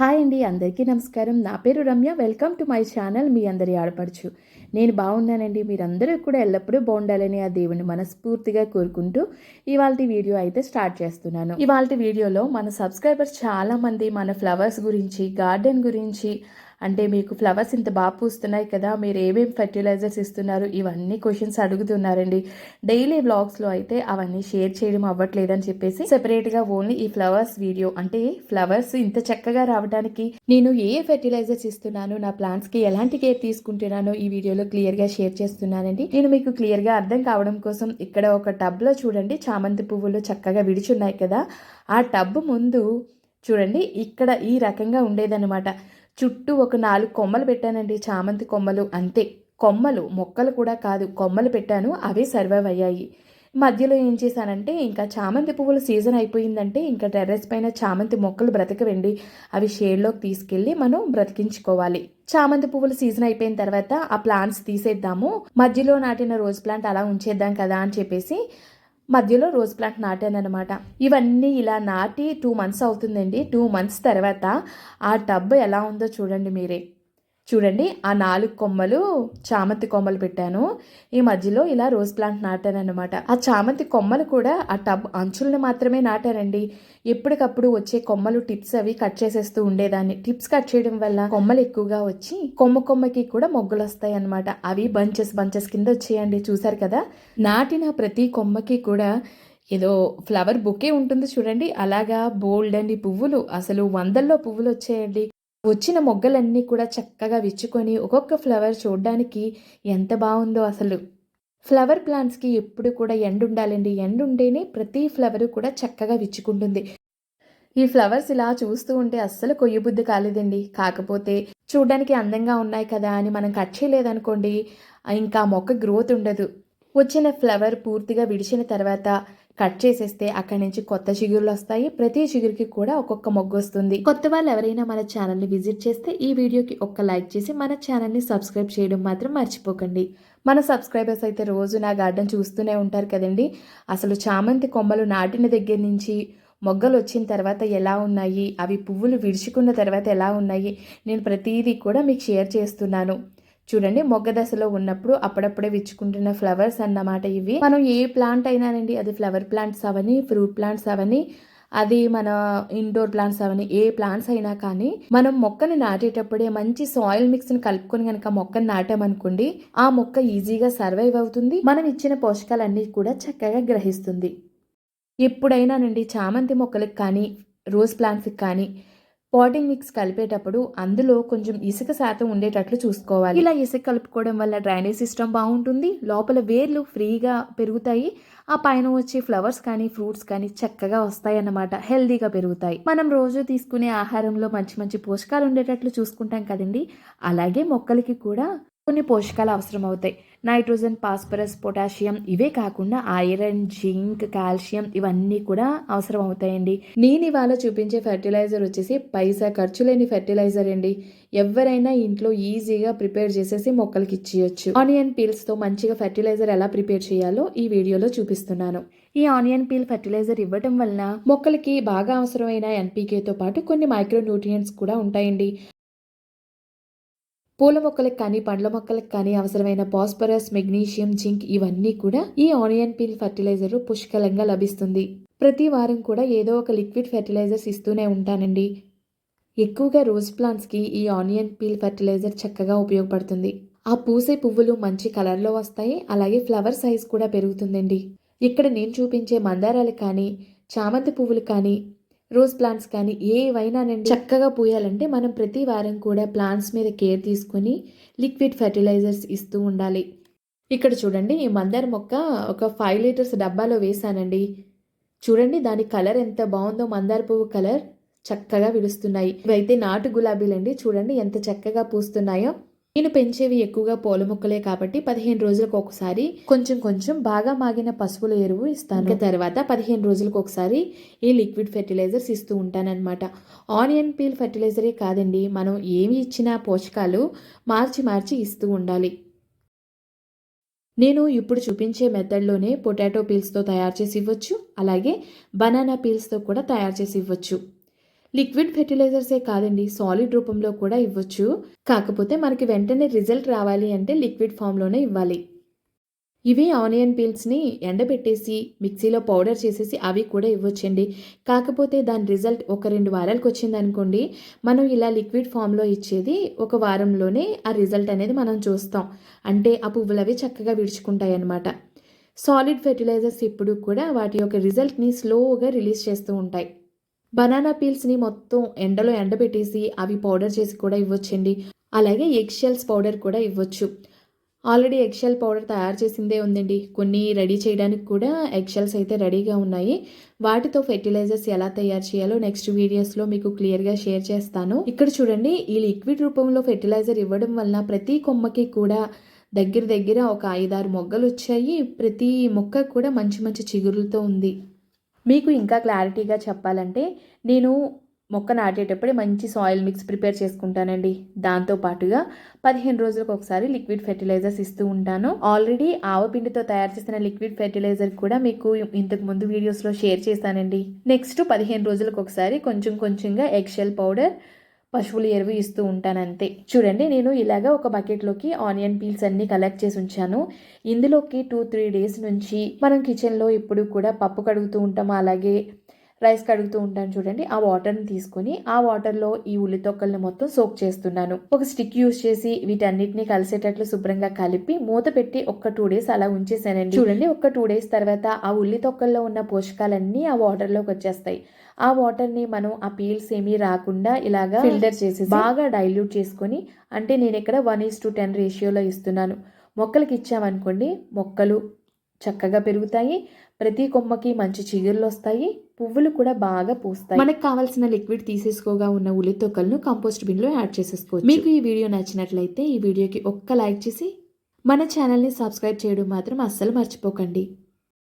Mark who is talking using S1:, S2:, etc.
S1: Hi అండి అందరికీ నమస్కారం. నా పేరు Ramya. Welcome to my channel మీ అందరి ఆడపడుచు. నేను బాగున్నానండి. మీరందరూ కూడా ఎల్లప్పుడూ బాగుండాలని ఆ దేవుని మనస్ఫూర్తిగా కోరుకుంటూ ఇవాళ వీడియో అయితే స్టార్ట్ చేస్తున్నాను. ఇవాళ వీడియోలో మన సబ్స్క్రైబర్స్ చాలామంది మన ఫ్లవర్స్ గురించి గార్డెన్ గురించి అంటే మీకు ఫ్లవర్స్ ఇంత బాగా పూస్తున్నాయి కదా మీరు ఏమేమి ఫెర్టిలైజర్స్ ఇస్తున్నారు ఇవన్నీ క్వశ్చన్స్ అడుగుతున్నారండి. డైలీ బ్లాగ్స్లో అయితే అవన్నీ షేర్ చేయడం అవ్వట్లేదని చెప్పేసి సెపరేట్గా ఓన్లీ ఈ ఫ్లవర్స్ వీడియో అంటే ఫ్లవర్స్ ఇంత చక్కగా రావడానికి నేను ఏ ఫెర్టిలైజర్స్ ఇస్తున్నాను నా ప్లాంట్స్కి ఎలాంటి కేర్ తీసుకుంటున్నానో ఈ వీడియోలో క్లియర్గా షేర్ చేస్తున్నానండి. నేను మీకు క్లియర్గా అర్థం కావడం కోసం ఇక్కడ ఒక టబ్లో చూడండి చామంతి పువ్వులు చక్కగా విడిచున్నాయి కదా. ఆ టబ్ ముందు చూడండి ఇక్కడ ఈ రకంగా ఉండేదన్నమాట. చుట్టూ ఒక నాలుగు కొమ్మలు పెట్టానండి చామంతి కొమ్మలు అంతే. కొమ్మలు మొక్కలు కూడా కాదు కొమ్మలు పెట్టాను అవే సర్వైవ్ అయ్యాయి. మధ్యలో ఏం చేశానంటే ఇంకా చామంతి పువ్వుల సీజన్ అయిపోయిందంటే ఇంకా టెర్రస్ పైన చామంతి మొక్కలు బ్రతకవండి. అవి షేడ్లోకి తీసుకెళ్ళి మనం బ్రతికించుకోవాలి. చామంతి పువ్వుల సీజన్ అయిపోయిన తర్వాత ఆ ప్లాంట్స్ తీసేద్దాము. మధ్యలో నాటిన రోజ్ ప్లాంట్ అలా ఉంచేద్దాం కదా అని చెప్పేసి మధ్యలో రోజ్ ప్లాంట్ నాటాను అనమాట ఇవన్నీ ఇలా నాటి టూ మంత్స్ అవుతుందండి. టూ మంత్స్ తర్వాత ఆ టబ్ ఎలా ఉందో చూడండి మీరే. చూడండి ఆ నాలుగు కొమ్మలు చామంతి కొమ్మలు పెట్టాను. ఈ మధ్యలో ఇలా రోజ్ ప్లాంట్ నాటానన్నమాట. ఆ చామంతి కొమ్మలు కూడా ఆ టబ్ అంచులను మాత్రమే నాటానండి ఎప్పటికప్పుడు వచ్చే కొమ్మలు టిప్స్ అవి కట్ చేసేస్తూ ఉండేదాన్ని. టిప్స్ కట్ చేయడం వల్ల కొమ్మలు ఎక్కువగా వచ్చి కొమ్మ కొమ్మకి కూడా మొగ్గులు వస్తాయి అనమాట అవి బంచెస్ బంచెస్ కింద వచ్చేయండి. చూసారు కదా? నాటిన ప్రతి కొమ్మకి కూడా ఏదో ఫ్లవర్ బుకే ఉంటుంది చూడండి. అలాగా బోల్డ్ అండి పువ్వులు. అసలు వందల్లో పువ్వులు వచ్చాయండి. వచ్చిన మొగ్గలన్నీ కూడా చక్కగా విచ్చుకొని ఒక్కొక్క ఫ్లవర్ చూడడానికి ఎంత బాగుందో అసలు. ఫ్లవర్ ప్లాంట్స్కి ఎప్పుడు కూడా ఎండ ఉండాలండి. ఎండ ఉంటేనే ప్రతి ఫ్లవర్ కూడా చక్కగా విచ్చుకుంటుంది. ఈ ఫ్లవర్స్ ఇలా చూస్తూ ఉంటే అస్సలు కొయ్యబుద్ధి కాలేదండి. కాకపోతే చూడడానికి అందంగా ఉన్నాయి కదా అని మనం కట్ చేయలేదనుకోండి ఇంకా మొక్క గ్రోత్ ఉండదు. వచ్చిన ఫ్లవర్ పూర్తిగా విడిచిన తర్వాత కట్ చేసేస్తే అక్కడి నుంచి కొత్త చిగురులు వస్తాయి. ప్రతి చిగురికి కూడా ఒక్కొక్క మొగ్గు వస్తుంది. కొత్త వాళ్ళు ఎవరైనా మన ఛానల్ని విజిట్ చేస్తే ఈ వీడియోకి ఒక్క లైక్ చేసి మన ఛానల్ని సబ్స్క్రైబ్ చేయడం మాత్రం మర్చిపోకండి. మన సబ్స్క్రైబర్స్ అయితే రోజు నా గార్డెన్ చూస్తూనే ఉంటారు కదండి. అసలు చామంతి కొమ్మలు నాటిన దగ్గర నుంచి మొగ్గలు వచ్చిన తర్వాత ఎలా ఉన్నాయి? అవి పువ్వులు విడుచుకున్న తర్వాత ఎలా ఉన్నాయి? నేను ప్రతిదీ కూడా మీకు షేర్ చేస్తున్నాను. చూడండి మొగ్గ దశలో ఉన్నప్పుడు అప్పుడప్పుడే విచ్చుకుంటున్న ఫ్లవర్స్ అన్నమాట ఇవి. మనం ఏ ప్లాంట్ అయినానండి? అది ఫ్లవర్ ప్లాంట్స్ అవని ఫ్రూట్ ప్లాంట్స్ అవని అది మన ఇండోర్ ప్లాంట్స్ అవని ఏ ప్లాంట్స్ అయినా కానీ మనం మొక్కని నాటేటప్పుడే మంచి సాయిల్ మిక్స్ని కలుపుకొని కనుక మొక్కని నాటామనుకోండి ఆ మొక్క ఈజీగా సర్వైవ్ అవుతుంది. మనం ఇచ్చిన పోషకాలన్నీ కూడా చక్కగా గ్రహిస్తుంది. ఎప్పుడైనానండి చామంతి మొక్కలకు కానీ రోజ్ ప్లాంట్స్కి కానీ పాటింగ్ మిక్స్ కలిపేటప్పుడు అందులో కొంచెం ఇసుక శాతం ఉండేటట్లు చూసుకోవాలి. ఇలా ఇసుక కలుపుకోవడం వల్ల డ్రైనేజ్ సిస్టమ్ బాగుంటుంది. లోపల వేర్లు ఫ్రీగా పెరుగుతాయి. ఆ పైన వచ్చే ఫ్లవర్స్ కానీ ఫ్రూట్స్ కానీ చక్కగా వస్తాయి అన్నమాట హెల్దీగా పెరుగుతాయి. మనం రోజు తీసుకునే ఆహారంలో మంచి మంచి పోషకాలు ఉండేటట్లు చూసుకుంటాం కదండి. అలాగే మొక్కలకి కూడా కొన్ని పోషకాలు అవసరం అవుతాయి నైట్రోజన్ పాస్పరస్ పొటాషియం ఇవే కాకుండా ఐరన్ జింక్ కాల్షియం ఇవన్నీ కూడా అవసరం అవుతాయండి నేను ఇవాళ చూపించే ఫెర్టిలైజర్ వచ్చేసి పైసా ఖర్చు లేని ఫెర్టిలైజర్ అండి. ఎవరైనా ఇంట్లో ఈజీగా ప్రిపేర్ చేసేసి మొక్కలకి ఇచ్చేయచ్చు. ఆనియన్ పీల్స్తో మంచిగా ఫెర్టిలైజర్ ఎలా ప్రిపేర్ చేయాలో ఈ వీడియోలో చూపిస్తున్నాను. ఈ ఆనియన్ పీల్ ఫెర్టిలైజర్ ఇవ్వటం వలన మొక్కలకి బాగా అవసరమైన ఎన్పీకేతో పాటు కొన్ని మైక్రో న్యూట్రియంట్స్ కూడా ఉంటాయండి. పూల మొక్కలకు కానీ పండ్ల మొక్కలకు కానీ అవసరమైన పాస్పరస్ మెగ్నీషియం జింక్ ఇవన్నీ కూడా ఈ ఆనియన్ పీల్ ఫర్టిలైజర్ పుష్కలంగా లభిస్తుంది. ప్రతి వారం కూడా ఏదో ఒక లిక్విడ్ ఫెర్టిలైజర్స్ ఇస్తూనే ఉంటానండి. ఎక్కువగా రోజ్ ప్లాంట్స్కి ఈ ఆనియన్ పీల్ ఫర్టిలైజర్ చక్కగా ఉపయోగపడుతుంది. ఆ పూసే పువ్వులు మంచి కలర్లో వస్తాయి అలాగే ఫ్లవర్ సైజ్ కూడా పెరుగుతుందండి. ఇక్కడ నేను చూపించే మందారాలు కానీ చామంతి పువ్వులు కానీ రోజ్ ప్లాంట్స్ కానీ ఏవైనానండి చక్కగా పూయాలంటే మనం ప్రతి వారం కూడా ప్లాంట్స్ మీద కేర్ తీసుకొని లిక్విడ్ ఫెర్టిలైజర్స్ ఇస్తూ ఉండాలి. ఇక్కడ చూడండి ఈ మందార మొక్క ఒక ఫైవ్ లీటర్స్ డబ్బాలో వేసానండి. చూడండి దాని కలర్ ఎంత బాగుందో మందార పువ్వు కలర్ చక్కగా విడుస్తున్నాయి. ఇవైతే నాటు గులాబీలండి. చూడండి ఎంత చక్కగా పూస్తున్నాయో. నేను పెంచేవి ఎక్కువగా పూల మొక్కలే కాబట్టి పదిహేను రోజులకు ఒకసారి కొంచెం కొంచెం బాగా మాగిన పసుపుల ఎరువు ఇస్తాను. తర్వాత పదిహేను రోజులకు ఒకసారి ఈ లిక్విడ్ ఫెర్టిలైజర్స్ ఇస్తూ ఉంటానన్నమాట. ఆనియన్ పీల్ ఫెర్టిలైజరే కాదండి మనం ఏమి ఇచ్చినా పోషకాలు మార్చి మార్చి ఇస్తూ ఉండాలి. నేను ఇప్పుడు చూపించే మెథడ్లోనే పొటాటో పీల్స్తో తయారు చేసి ఇవ్వచ్చు. అలాగే బనానా పీల్స్తో కూడా తయారు చేసి ఇవ్వచ్చు. లిక్విడ్ ఫెర్టిలైజర్సే కాదండి సాలిడ్ రూపంలో కూడా ఇవ్వచ్చు. కాకపోతే మనకి వెంటనే రిజల్ట్ రావాలి అంటే లిక్విడ్ ఫామ్లోనే ఇవ్వాలి. ఇవి ఆనియన్ పీల్స్ని ఎండబెట్టేసి మిక్సీలో పౌడర్ చేసేసి అవి కూడా ఇవ్వచ్చండి. కాకపోతే దాని రిజల్ట్ ఒక రెండు వారాలకు వచ్చింది అనుకోండి మనం ఇలా లిక్విడ్ ఫామ్లో ఇచ్చేది ఒక వారంలోనే ఆ రిజల్ట్ అనేది మనం చూస్తాం. అంటే ఆ పువ్వులు అవి చక్కగా విడుచుకుంటాయి అన్నమాట సాలిడ్ ఫెర్టిలైజర్స్ ఇప్పుడు కూడా వాటి యొక్క రిజల్ట్ని స్లోగా రిలీజ్ చేస్తూ ఉంటాయి. బనానా పీల్స్ని మొత్తం ఎండలో ఎండబెట్టేసి అవి పౌడర్ చేసి కూడా ఇవ్వచ్చండి. అలాగే ఎగ్షెల్స్ పౌడర్ కూడా ఇవ్వచ్చు. ఆల్రెడీ ఎగ్షెల్ పౌడర్ తయారు చేసిందే ఉందండి. కొన్ని రెడీ చేయడానికి కూడా ఎగ్షెల్స్ అయితే రెడీగా ఉన్నాయి. వాటితో ఫెర్టిలైజర్స్ ఎలా తయారు చేయాలో నెక్స్ట్ వీడియోస్లో మీకు క్లియర్గా షేర్ చేస్తాను. ఇక్కడ చూడండి ఈ లిక్విడ్ రూపంలో ఫెర్టిలైజర్ ఇవ్వడం వలన ప్రతి కొమ్మకి కూడా దగ్గర దగ్గర ఒక ఐదారు మొగ్గలు వచ్చాయి. ప్రతి మొక్క కూడా మంచి మంచి చిగురులతో ఉంది. మీకు ఇంకా క్లారిటీగా చెప్పాలంటే నేను మొక్క నాటేటప్పుడే మంచి సాయిల్ మిక్స్ ప్రిపేర్ చేసుకుంటానండి. దాంతో పాటుగా పదిహేను రోజులకు ఒకసారి లిక్విడ్ ఫెర్టిలైజర్స్ ఇస్తూ ఉంటాను. ఆల్రెడీ ఆవపిండితో తయారు చేసిన లిక్విడ్ ఫెర్టిలైజర్ కూడా మీకు ఇంతకు ముందు వీడియోస్లో షేర్ చేశానండి. నెక్స్ట్ పదిహేను రోజులకు ఒకసారి కొంచెం కొంచెంగా ఎగ్షెల్ పౌడర్ పశువుల ఎరువు ఇస్తూ ఉంటాను అంతే చూడండి నేను ఇలాగ ఒక బకెట్లోకి ఆనియన్ పీల్స్ అన్ని కలెక్ట్ చేసి ఉంచాను. ఇందులోకి టూ త్రీ డేస్ నుంచి మనం కిచెన్లో ఇప్పుడు కూడా పప్పు కడుగుతూ ఉంటాము. అలాగే రైస్ కడుగుతూ ఉంటాను చూడండి. ఆ వాటర్ని తీసుకొని ఆ వాటర్లో ఈ ఉల్లి తొక్కల్ని మొత్తం సోక్ చేస్తున్నాను. ఒక స్టిక్ యూస్ చేసి వీటన్నిటిని కలిసేటట్లు శుభ్రంగా కలిపి మూత పెట్టి ఒక టూ డేస్ అలా ఉంచేసానండి. చూడండి ఒక టూ డేస్ తర్వాత ఆ ఉల్లి తొక్కల్లో ఉన్న పోషకాలన్నీ ఆ వాటర్లోకి వచ్చేస్తాయి. ఆ వాటర్ని మనం ఆ పీల్స్ ఏమీ రాకుండా ఇలాగా ఫిల్టర్ చేసి బాగా డైల్యూట్ చేసుకొని అంటే నేను ఇక్కడ వన్ ఈస్ టు టెన్ రేషియోలో ఇస్తున్నాను. మొక్కలకి ఇచ్చామనుకోండి మొక్కలు చక్కగా పెరుగుతాయి. ప్రతి కొమ్మకి మంచి చిగుర్లు వస్తాయి పువ్వులు కూడా బాగా పూస్తాయి. మనకు కావాల్సిన లిక్విడ్ తీసేసుకోగా ఉన్న ఉల్లి తొక్కలను కంపోస్ట్ బిన్లో యాడ్ చేసేసుకోవచ్చు. మీకు ఈ వీడియో నచ్చినట్లయితే ఈ వీడియోకి ఒక్క లైక్ చేసి మన ఛానల్ని సబ్స్క్రైబ్ చేయడం మాత్రం అస్సలు మర్చిపోకండి.